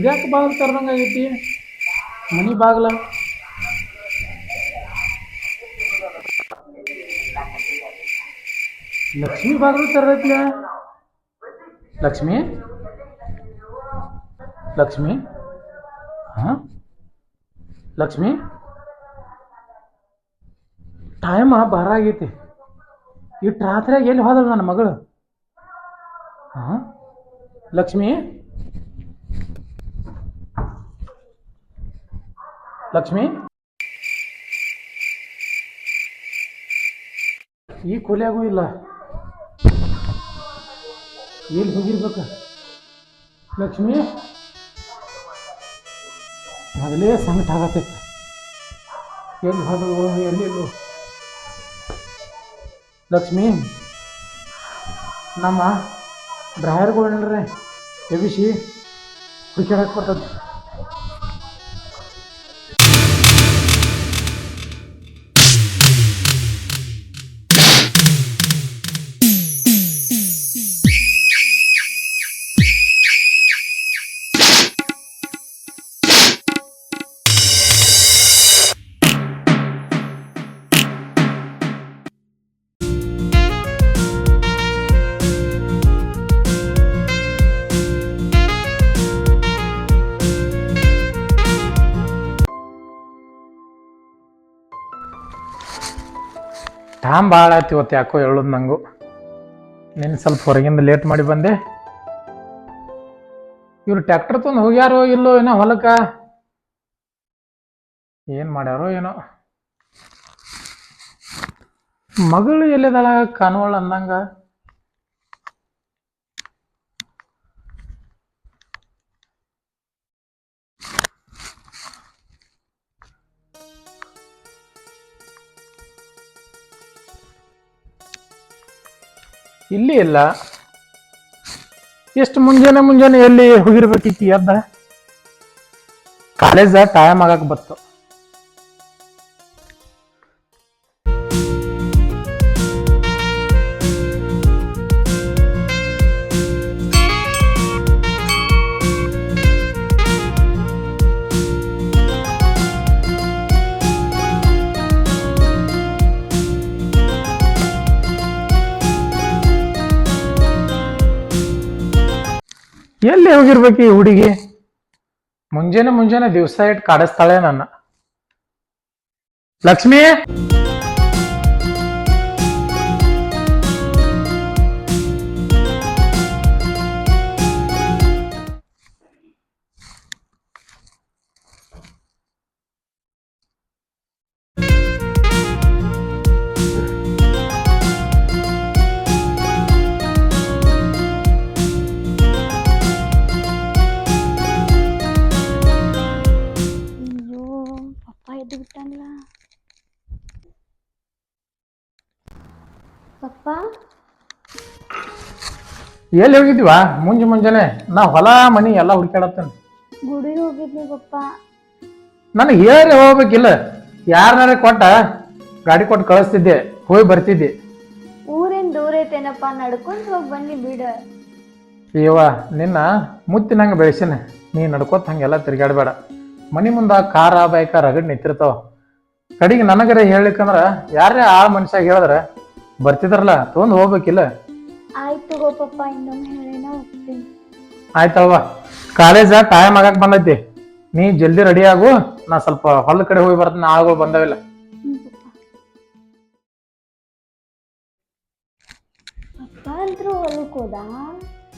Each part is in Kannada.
ಇದ್ಯಾಕೆ ಬಾಗಿಲು ತೆರೆದಂಗೆ ಆಗೈತಿ? ಮನಿ ಬಾಗಿಲ? ಲಕ್ಷ್ಮಿ ಬಾಗಿಲು ತೆರೆದೈತ್ಲ? ಲಕ್ಷ್ಮಿ? ಲಕ್ಷ್ಮಿ? ಹಾಂ? ಲಕ್ಷ್ಮಿ? ಟೈಮ ಬಾರ ಆಗೈತಿ. ಇಟ್ಟು ರಾತ್ರಿಯಾಗ ಎಲ್ಲಿ ಹೋದಳು ನನ್ನ ಮಗಳು? ಹಾಂ? ಲಕ್ಷ್ಮಿ? ಲಕ್ಷ್ಮಿ? ಈ ಕೊಲೆಯಾಗೂ ಇಲ್ಲ. ಎಲ್ಲಿ ಹೋಗಿರ್ಬೇಕ? ಲಕ್ಷ್ಮಿ? ಮೊದಲೇ ಸಂಕಟ ಆಗತ್ತೆ. ಎಲ್ಲಿ ಹೋದಳು ಎಲ್ಲಿಲ್ಲೋ ಲಕ್ಷ್ಮಿ, ನಮ್ಮ ಡ್ರೈವರ್ಗಳನ್ರಿ ಎಬಿಸಿ ಹುಡುಕಾಡಕ್ಕೆ ಬರ್ತದೆ. ಟೈಮ್ ಭಾಳ ಆಯ್ತು ಇವತ್ತು ಯಾಕೋ ಹೇಳೋದು ನಂಗು. ನೀನು ಸ್ವಲ್ಪ ಹೊರಗಿಂದ ಲೇಟ್ ಮಾಡಿ ಬಂದೆ. ಇವ್ರು ಟ್ಯಾಕ್ಟರ್ ತಂದು ಹೋಗ್ಯಾರೋ ಇಲ್ಲೋ ಏನೋ ಹೊಲಕ್ಕ? ಏನು ಮಾಡ್ಯಾರೋ ಏನೋ. ಮಗಳು ಎಲ್ಲಿದಾಳ? ಕಾಣುವಳ ಅಂದಂಗ. ಇಲ್ಲಿ ಇಲ್ಲ. ಎಷ್ಟು ಮುಂಜಾನೆ ಮುಂಜಾನೆ ಎಲ್ಲಿ ಹೋಗಿರ್ಬೇಕಿತ್ತು ಎದ್ದ ಕಾಲೇಜ ಟೈಮ್ ಆಗಕ್ ಬತ್ತು. ಎಲ್ಲಿ ಹೋಗಿರ್ಬೇಕು ಈ ಹುಡುಗಿ? ಮುಂಜಾನೆ ಮುಂಜಾನೆ ದಿವಸ ಇಟ್ಟು ಕಾಡಿಸ್ತಾಳೆ ನನ್ನ. ಲಕ್ಷ್ಮಿ? ಪಪ್ಪ? ಎಲ್ಲಿ ಹೋಗಿದ್ವಾ ಮುಂಜೆ ಮುಂಜಾನೆ? ನಾ ಹೊಲ ಮನಿ ಎಲ್ಲ ಹುಡ್ಕಾಡತ್ತೇನೆ ಗುಡಿ ಹೋಗಿದ್ನಿ ಪಪ್ಪ. ನನಗೆ ಹೇಳಿ ಹೋಗ್ಬೇಕಿಲ್ಲ. ಯಾರನ್ನಾರ ಕೊಟ್ಟ ಗಾಡಿ ಕೊಟ್ಟು ಕಳಿಸ್ತಿದ್ದೆ ಹೋಗಿ ಬರ್ತಿದ್ದೆ. ಊರೇನ್ ದೂರ ಐತೇನಪ್ಪ ನಡ್ಕೊಂಡ್ ಹೋಗಿ ಬನ್ನಿ ಬಿಡ. ಇವ ನಿನ್ನ ಮುತ್ತಿನಂಗೆ ಬೆಳೆಸಿನ. ನೀ ನಡ್ಕೋತ ಹಂಗೆಲ್ಲ ತಿರ್ಗಾಡಬೇಡ ಮನಿ ಮುಂದೆ ಕಾರ ಬೈಕ ರಗಡ್ ನಿಂತಿರ್ತಾವ. ಕಡೆಗೆ ನನಗರೆ ಹೇಳಿಕಂದ್ರೆ ಯಾರೇ ಆ ಮನುಷ್ಯ ಹೇಳಿದ್ರ ಬರ್ತಿದ್ರಲ್ಲ ತೊಗೊಂಡು ಹೋಗ್ಬೇಕಿಲ್ಲ? ಆಯ್ತು ಗೋ ಪಪ್ಪ ಇನ್ನೊಮ್ಮೆ ಹೇಳೇನ ಹೋಗ್ತೀನಿ. ಆಯ್ತಲ್ವ ಕಾಲೇಜ ಟೈಮ್ ಆಗಕ್ ಬಂದೈತಿ. ನೀ ಜಲ್ದಿ ರೆಡಿ ಆಗು ನಾ ಸ್ವಲ್ಪ ಹೊಲ ಕಡೆ ಹೋಗಿ ಬರ್ತೀನಿ ಆಳುಗಳು ಬಂದವಿಲ್ಲ. ಅಪ್ಪ ಅಂತರೂ ಹೊಲಕ್ಕೆ ಹೋದ?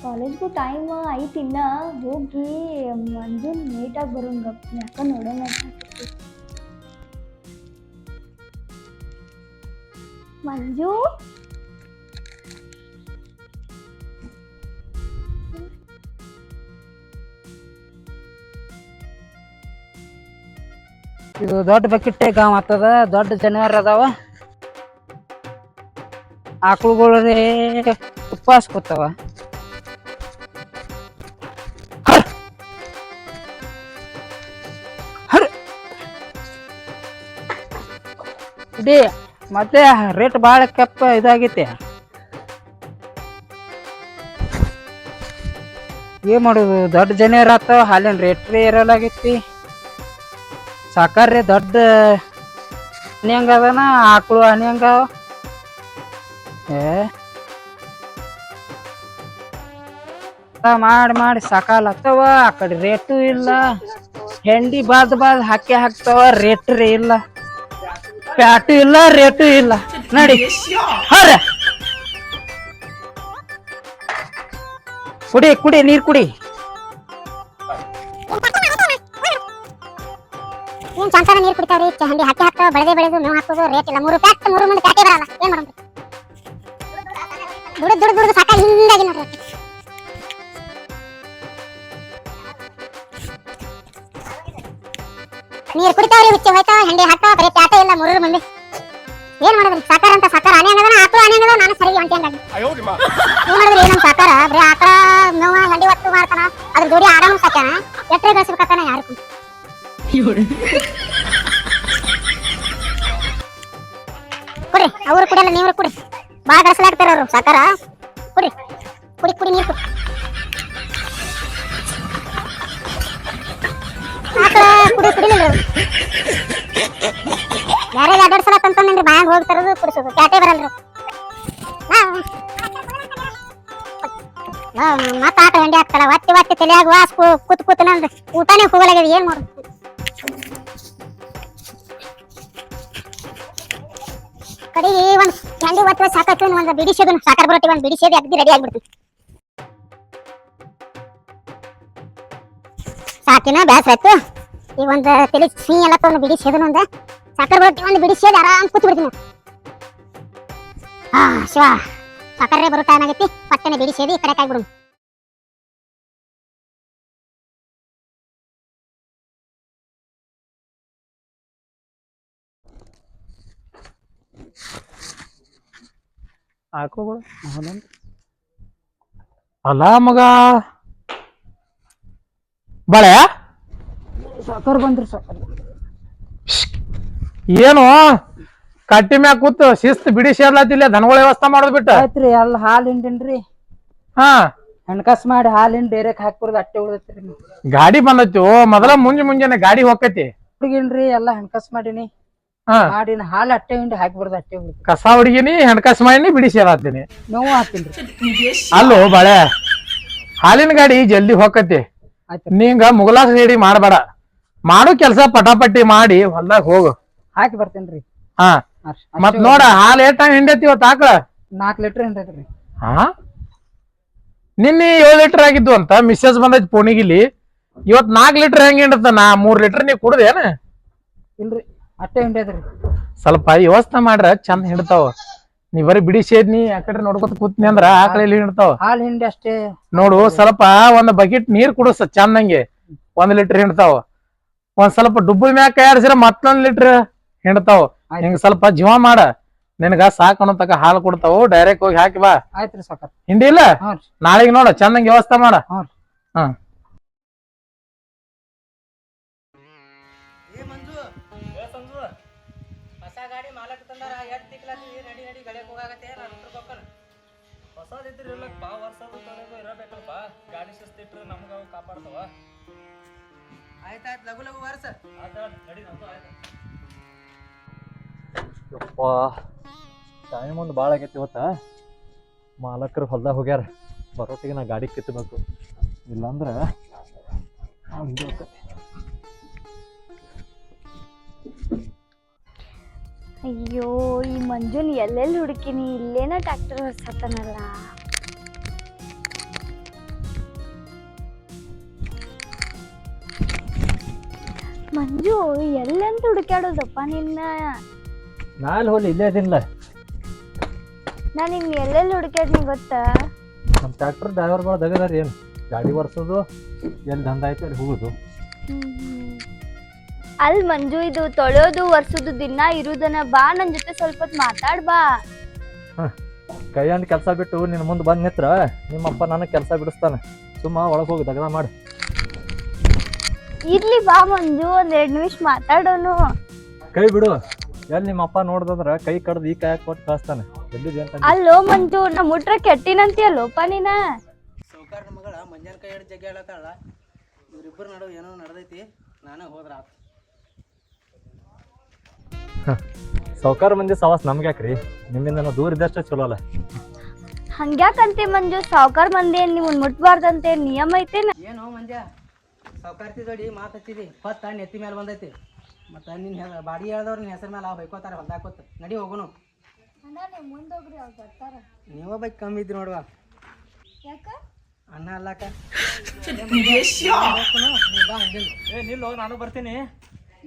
ಕಾಲೇಜ್ಗೂ ಟೈಮ್ ಐತಿ ಇನ್ನ. ಹೋಗಿ ಮಂಜು ನೀಟಾಗಿ ಬರೋಂಗ ಯಾಕ ನೋಡೋಣ ಅಂತ ಹತ್ತಿತ್ತು. ಮಂಜು ಇದು ದೊಡ್ಡ ಬಕೆಟ್ ಗಾಮ್ ಆಗ್ತದ, ದೊಡ್ಡ ಜನವರ್ ಅದಾವ ಆಕಳುಗಳು ಉಪವಾಸ ಕೂತಾವ ಹರ್. ಮತ್ತೆ ರೇಟ್ ಭಾಳ ಕೆಪ್ಪ ಇದಾಗೈತೆ. ಏನ್ ಮಾಡುದು, ದೊಡ್ಡ ಜನ ಇರತ್ತ, ಹಾಲಿನ ರೇಟ್ ರೀ ಇರಲಾಗೈತಿ. ಸಾಕಾರ್ರಿ, ದೊಡ್ಡ ಹನಿ ಹಂಗ ಅದನ, ಆಕಳು ಹನಿ ಹಂಗ. ಏ. ಮಾಡಿ ಮಾಡಿ ಸಾಕಾಲತ್ತವ ಆ ಕಡೆ ರೇಟು ಇಲ್ಲ. ಹೆಂಡಿ ಬಾದ್ ಬಾದ್ ಹಾಕಿ ಹಾಕ್ತಾವ ರೇಟ್ ರೀ ಇಲ್ಲ. ಪ್ಯಾಟು ಇಲ್ಲ, ರೇಟು ಇಲ್ಲ. ನಡಿ. ಹರ. ಕುಡಿ ಕುಡಿ, ನೀರ್ ಕುಡಿ. ಏನ್ ಚಂತಾನ ನೀರ್ ಕುಡಿತಾವ್ರಿ ಹಂಡಿ ಹಾಕಿ ಹಾಕ್ತಾವ ಬೆಳೆದೇ ಮೇವು ರೇಟ್ ಇಲ್ಲ. ಮೂರು ಮೂರು ಮಂದಿ ಪ್ಯಾಟೇ ಬರಲ್ಲ. ಏನ್ ಮಾಡೋದು ನೋಡ್ರಿ ನೀರ್ ಕುಡಿತಾವ್ರಿ ಹುಚ್ಚಿ ಹೋಯ್ತಾವ ಹಂಡಿ ಹಾಕ್ತಾವ ಬರೀ ಪ್ಯಾಟೇ ಇಲ್ಲ ಮೂರು ಮಂದಿ. ಏನ್ ಮಾಡಿದ್ರಿ? ಸಾಕಾರ ಅಂತ ಸಾಕಾರ ಆನೆ ಹಂಗದ ಆಕಳು ಆನೆ ಹಂಗದ ನಾನು ಸರಿ ಹೊಂಟಿ ಹಂಗಾಗಿ. ಏನ್ ಮಾಡಿದ್ರಿ ಏನಂತ ಸಾಕಾರ? ಬರೀ ಆಕಳ ಮೇವ ಹಂಡಿ ಒತ್ತು ಮಾಡ್ತಾನ ಅದ್ರ ಜೋಡಿ ಆಡಾನು ಸಾಕ್ಯಾನ? ಎಟ್ರೆ ಬೆಳೆಸ್ಬೇಕತ್ತಾನ ಯಾರು ಕುಡ್ರಿ ಅವ್ರು ಕುಡಿಯಲ್ಲ ನೀವು ಕುಡ್ರಿ. ಬಾಳ ಗಳಿಸಲಾಗ್ತಾರ ಅವ್ರು ಸಾಕಾರ. ಕುಡ್ರಿ ಕುಡಿ ಕುಡಿ ನೀರು ಯಾರೇ ಎರಡೆರಡು ಸಲ ತಂತಂದ್ರಿ ಬಾಯಾಗ ಹೋಗಿ ತರೋದು ಕುಡಿಸೋದು ಕ್ಯಾಟೆ ಬರಲ್ರಿ ಮತ್ತ ಆಟ ಹಂಡಿ ಹಾಕ್ತಾಳ ಒತ್ತಿ ಒತ್ತಿ ತಲೆಯಾಗ ವಾಸ್ ಕೂತ್ ಕೂತ್ ನಂದು ಊಟನೇ ಹೋಗಲಾಗ್ಯದ ಏನ್ ಮಾಡುದು ಕಡೆಗೆ ಒಂದ್ ಹೆಂಡಿ ಒತ್ತು ಸಾಕತ್ತು ಒಂದು ಬಿಡಿಸೋದು ಸಾಕಾರ ಬರೋಟಿ ಒಂದು ಬಿಡಿಸೋದು ಅಗ್ದಿ ರೆಡಿ ಆಗ್ಬಿಡ್ತು ಸಾಕಿನ ಬ್ಯಾಸ ಆಯ್ತು ಈಗ ಒಂದ್ ತಲೆ ಸಿಹಿ ಎಲ್ಲ ತೊಗೊಂಡು ಅದನ್ನ ಒಂದ. ಸಾಕಾರ ಬರೋಟಿ ಒಂದು ಬಿಡಿಸೋದು ಆರಾಮ್ ಕೂತ್ ಬಿಡ್ತೀನಿ. ಹಾ ಶಿವ ಸಕ್ಕರೆ ಬರೋ ಟೈಮ್ ಆಗೈತಿ. ಪಟ್ಟನೆ ಬಿಡಿಸೋದು ಈ ಕಡೆ ಕಾಯ್ಬಿಡು. ಆಕಳುಗಳು ಅಲ್ಲ ಮಗ. ಬಳೆ? ಸಾಕಾರ ಬಂದ್ರಿ ಸಾಕರ್ ಏನು? ಕಟ್ಟಿ ಮ್ಯಾಗ ಕೂತು ಶಿಸ್ತು ಬಿಡಿ ಸೇರ್ಲಾತಿಲ್ಲ ದನಗಳ ವ್ಯವಸ್ಥೆ ಮಾಡೋದ್ ಬಿಟ್ಟು? ಆಯ್ತ್ರಿ ಎಲ್ಲ ಹಾಲು ಹಿಂಡಿನ್ರಿ. ಹಾ. ಹಣಕಾಸ್ ಮಾಡಿ ಹಾಲಿನ ಡೈರೆಕ್ಟ್ ಹಾಕ್ಬಿಡ್ದು ಅಟ್ಟೆ ಉಳ್ದೈತ್ರಿ ಗಾಡಿ ಬಂದತ್ತು ಓ ಮೊದಲ ಮುಂಜೆ ಮುಂಜಾನೆ ಗಾಡಿ ಹೋಗತಿ ಹುಡುಗಿನ್ರಿ ಎಲ್ಲ ಹಣಕಾಸ್ ಮಾಡೀನಿ. ಹಾ. ಮಾಡಿನ ಹಾಲು ಅಟ್ಟೆ ಹಿಂಡಿ ಹಾಕ್ಬಿಡ್ದು ಅಟ್ಟೆ ಉಳ್ದು. ಕಸ ಹುಡುಗಿನಿ ಹಣಕಾಸು ಮಾಡಿನಿ ಬಿಡಿ ಸೇರಾತೀನಿ ನೋವು ಹಾಕ್ತೀನಿ ಅಲ್ಲೋ ಬಾಳೆ. ಹಾಲಿನ ಗಾಡಿ ಜಲ್ದಿ ಹೋಗತಿ ಆಯ್ತು ನೀಂಗ ಮುಗಲಾಸ ರೆಡಿ ಮಾಡಬೇಡ. ಮಾಡು ಕೆಲಸ ಪಟಾಪಟ್ಟಿ ಮಾಡಿ ಹೊಲ್ದಾಗ ಹೋಗು. ಹಾಕಿ ಬರ್ತೇನ್ರಿ ಹಾ. ಮತ್ ನೋಡ ಹಾಲ್ ಏಟ್ ಹಿಂಡೈತಿ ಇವತ್ತು ಆಕಳ ನಾಲ್ಕು ಲೀಟರ್ ಹಿಂಡೈತ್ರಿ ಹಾ? ನಿನ್ನೆ ಏಳು ಲೀಟರ್ ಆಗಿದ್ದು ಅಂತ ಮಿಸ್ಸಸ್ ಬಂದೈತಿ ಪೋಣಿಗಿಲಿ ಇವತ್ ನಾಲ್ಕು ಲೀಟರ್ ಹೆಂಗ್ ಹಿಂಡತ್ತ ನಾ? ಮೂರ್ ಲೀಟರ್ ನೀ ಕುಡ್ದೇನ ಇಲ್ರಿ ಅಷ್ಟೇ ಹಿಂಡೈತ್ರಿ ಸ್ವಲ್ಪ ವ್ಯವಸ್ಥೆ ಮಾಡ್ರ ಚಂದ ಹಿಂಡ್ತಾವ. ನೀ ಬರೀ ಬಿಡಿ ಸೇದ್ನಿ ಆ ಕಡೆ ನೋಡ್ಕೊತ ಕೂತ್ನಿ ಅಂದ್ರ ಆಕಳ ಇಲ್ಲಿ ಹಿಂಡ್ತಾವ? ಹಾಲ್ ಹಿಂಡಿ ಅಷ್ಟೇ. ನೋಡು ಸ್ವಲ್ಪ ಒಂದ್ ಬಕೆಟ್ ನೀರ್ ಕುಡಸ ಚಂದಂಗೆ ಒಂದ್ ಲೀಟರ್ ಹಿಂಡ್ತಾವ. ಒಂದ್ ಸ್ವಲ್ಪ ಡುಬ್ಬಿ ಮ್ಯಾಗ ಕೈಯಾಡ್ಸಿರ ಮತ್ತೊಂದ್ ಲೀಟರ್ ಹಿಂಡ್ತಾವ. ಹಿಂಗ ಸ್ವಲ್ಪ ಜೀವ ಮಾಡ. ನಿನಗ ಸಾಕ್ ಅನ್ನೋ ತಕ ಹಾಲು ಕೊಡ್ತಾವ. ಡೈರೆಕ್ಟ್ ಹೋಗಿ ಹಾಕಿ ಬಾ. ಆಯ್ತ್ರಿ ಸಾಕಾರ. ಹಿಂಡಿ ಇಲ್ಲ? ಹ್ಞೂ ರೀ. ನಾಳೆಗೆ ನೋಡ ಚಂದಂಗ ವ್ಯವಸ್ಥೆ ಮಾಡ. ಹಾ ಹೊಸದಿದ್ರೆ ಇರ್ಲಪ್ಪ ವರ್ಷದ ತನಕ ಇರಬೇಕಲ್ಪ ಗಾಡಿ ಶಿಸ್ತಿಟ್ರೆ ನಮ್ಗ ಅವು ಕಾಪಾಡ್ತಾವ. ಆಯ್ತಾಯ್ತು ಲಘು ಲಘು ವರ್ಸ ಯಪ್ಪ ಟೈಮ್ ಒಂದು ಭಾಳ ಆಗೈತಿ ಇವತ್ತ. ಮಾಲಕರು ಹೊಲ್ದಾಗ ಹೋಗ್ಯಾರ. ಬರೋಟಿಗೆ ನಾ ಗಾಡಿ ಕಿತ್ತಬೇಕು ಇಲ್ಲಾಂದ್ರೆ ಅಯ್ಯೋ ಈ ಮಂಜುನ್ ಎಲ್ಲೆಲ್ಲಿ ಹುಡುಕಿನಿ? ಇಲ್ಲೇನ ಟ್ರ್ಯಾಕ್ಟರ್ ಹೊರ್ಸತ್ತನಲ್ಲ ಮಂಜು ಎಲ್ಲೆಂತ ಹುಡುಕ್ಯಾಡೋದಪ್ಪ ನಿನ್ನ? ನಾನು ಹೋಲಿ ಇಲ್ಲೇ ಅದಿಲ್ಲ ನಾನು ನಿನ್ನ ಎಲ್ಲೆಲ್ಲಿ ಹುಡುಕ್ಯಾಡ್ನಿ ಗೊತ್ತಾ? ನಮ್ಮ ಟ್ರ್ಯಾಕ್ಟರ್ ಡ್ರೈವರ್ಗಳು ದಗದಾರ ಏನು? ಗಾಡಿ ಬರ್ಸೋದು ಎಲ್ಲಿ ದಂಧ ಐತೆ ಅಲ್ಲಿ ಹೋಗೋದು. ಅಲ್ಲಿ ಮಂಜು ಇದು ತೊಳೆಯೋದು ಒರ್ಸೋದು ದಿನ ಇರುದನ ಬಾ ನನ್ ಜೊತೆ ಸ್ವಲ್ಪ ಹೊತ್ತು ಮಾತಾಡ್ ಬಾ. ಕೈ ಅಂದ್ ಕೆಲಸ ಬಿಟ್ಟು ನಿನ್ನ ಮುಂದೆ ಬಂದ್ ನಿತ್ರ ನಿಮ್ಮಪ್ಪ ನನಗೆ ಕೆಲಸ ಬಿಡಿಸ್ತಾನೆ. ಸುಮ್ಮ ಒಳಗೆ ಹೋಗಿ ದಗದ ಮಾಡಿ. ಇರ್ಲಿ ಬಾ ಮಂಜು ಒಂದ್ ಎರಡ್ ನಿಮಿಷ ಮಾತಾಡೋನು. ಕೈ ಬಿಡು. ಎಲ್ಲಿ ನಿಮ್ಮಪ್ಪ ನೋಡ್ದಂದ್ರ ಕೈ ಕಡ್ದು ಈ ಕೈ ಕೊಟ್ಟು ಕಳಿಸ್ತಾನೆ ಎಲ್ಲಿದೆ ಅಂತ ಅಲ್ಲೋ ಮಂಜು ನಾ ಮುಟ್ರ ಕೆಟ್ಟಿನಂತೀಯಲ್ಲೋಪ ನೀನ? ಸೌಕಾರ ಮಗಳ ಮಂಜಾನ ಕೈ ಹಿಡಿದು ಜಗ್ಗಿ ಹೇಳತ್ತಾಳ ಇವ್ರಿಬ್ಬರ ನಡುವೆ ಏನೋ ನಡೆದೈತಿ ನಾನೇ ಹೋದ್ರ ಆತು. ಸಾವ್ಕಾರ ಮಂದಿ ಸವಾಸ್ ನಮ್ಗೆ ಯಾಕ್ರಿ? ನಿಮ್ಮಿಂದ ನಾವು ದೂರ ಇದ್ದಷ್ಟು ಚಲೋ ಅಲ್ಲ. ಹಂಗ್ಯಾಕಂತೆ ಮಂಜು ಸಾವ್ಕಾರ್ ಮಂದಿ ಏನ್ ನಿಮ್ಮನ್ ಮುಟ್ಬಾರ್ದಂತೆ ನಿಯಮ ಐತೆ ಏನೋ ಮಂಜ ಸಾವುಕಾರ್ತಿ ಜೋಡಿ ಮಾತಚ್ಚಿದಿ ಹೊತ್ತ ನೆತ್ತಿ ಮೇಲೆ ಬಂದೈತಿ. ಮತ್ತು ನಿನ್ನ ಬಾಡಿ ಹೇಳ್ದವ್ರು ನಿನ್ನ ಹೆಸರು ಮೇಲೆ ಬೈಕೋತಾರೆ ಹೊಲ್ದಾಕೋತ ನಡಿ ಹೋಗುನು. ಮುಂದೋಗ್ರಿ ಅವ್ರು ಬರ್ತಾರ. ನೀವ ಬೈಕ್ ಕಮ್ಮಿ ಇದ್ರಿ ನೋಡುವ. ಯಾಕ? ಅನ್ನ ಅಲ್ಲಾಕ ಏ ನಿಲ್ಲೋ ನಾನು ಬರ್ತೀನಿ.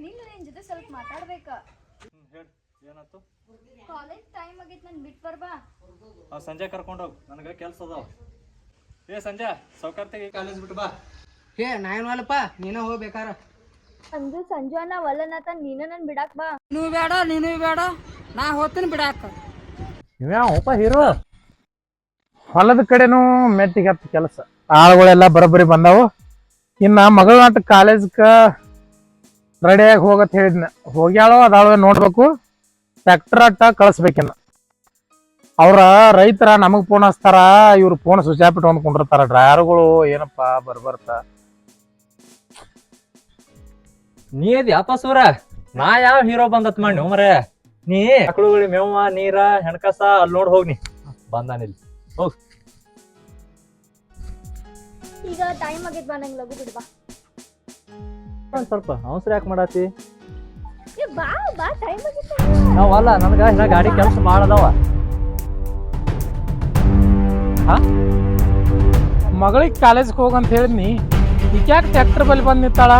ನಿನ್ನ ನಿನ್ ಜೊತೆ ಸ್ವಲ್ಪ ಮಾತಾಡ್ಬೇಕ. ಏನಾಯ್ತು? ಕಾಲೇಜ್ ಟೈಮ್ ಆಗಿತ್ತು ನಾನು ಬಿಟ್ ಬರ್ಬಾ. ಸಂಜೆ ಕರ್ಕೊಂಡೋಗಿ ನನಗೆ ಕೆಲಸ ಅದಾವ. ಏ ಸಂಜೆ ಸೌಕರ್ತಿಗೆ ಕಾಲೇಜ್ ಬಿಟ್ಟು ಬಾ. ಹೇ ನಾನು ಅಲ್ಲಪ್ಪ ನೀನ ಹೋಗ್ಬೇಕಾರ. ಅಂದು ಸಂಜು ಅನ್ನ ವಲ್ಲನತ ನೀನ ನನ್ ಬಿಡಾಕ್ ಬಾ. ನೀವು ಬೇಡ ನೀನು ಬೇಡ ನಾ ಹೋಗ್ತೀನಿ ಬಿಡಾಕ. ಇವ್ಯಾವಪ್ಪ ಹೀರೋ? ಹೊಲದ ಕಡೆನೂ ಮೆಟ್ಟಿಗೆ ಹತ್ತು ಕೆಲಸ. ಆಳುಗಳೆಲ್ಲ ಬರೋಬ್ಬರಿ ಬಂದಾವು. ಇನ್ನ ಮಗಳ ನಾಟ ಕಾಲೇಜ್ಕ ರೆಡಿಯಾಗಿ ಹೋಗತ್ ಹೇಳಿದ್ನ. ಹೋಗ್ಯಾಳೋ ಅದಾಳೋ ನೋಡ್ಬೇಕು. ಟ್ರ್ಯಾಕ್ಟರ್ ಅಟ್ಟ ಕಳಿಸ್ಬೇಕಿನ್ನ. ಅವ್ರ ರೈತರ ನಮಗ್ ಫೋನ್ ಹಚ್ತಾರ ಇವ್ರು ಫೋನ್ ಸ್ವಿಚ್ ಆಫ್ ಇಟ್ಕೊಂಡ್ ಕುಂಡಿರ್ತಾರ ಡ್ರೈವರ್ಗಳು ಏನಪ್ಪ ಬರ್ಬರ್ತ? ನೀ ಅದಿ ಅಪ್ಪ ಸೂರ ನಾ ಯಾವ ಹೀರೋ ಬಂದತ್ ಮಾಡಿ ಮರೆ? ನೀ ಹಕ್ಳುಗಳಿ ಮೇವ ನೀರ ಹೆಣ್ಕಸ ಅಲ್ಲಿ ನೋಡ್ ಹೋಗ್ನಿ ಬಂದಾನಿಲ್ಲಿ ಈಗ ಟೈಮ್ ಆಗೈತ್ ಬಾ ನಂಗೆ ಲಘು ಬಿಡ್ಬಾ ಒಂದ್ ಸ್ವಲ್ಪ ಅವಸರ ಯಾಕೆ ಮಾಡಾತಿ? ಏ ಬಾ ಬಾ ಟೈಮ್ ಆಗೈತ್ ನಾವ್ ಅಲ್ಲ ನನಗ ಇನ್ನ ಗಾಡಿ ಕೆಲಸ ಮಾಡದವ. ಮಗಳಿಗೆ ಕಾಲೇಜ್ಗೆ ಹೋಗಂತ ಹೇಳಿದ್ನಿ. ಈಗ ಯಾಕೆ ಟ್ರ್ಯಾಕ್ಟರ್ ಬಲ್ಲಿ ಬಂದು ನಿಂತಾಳ?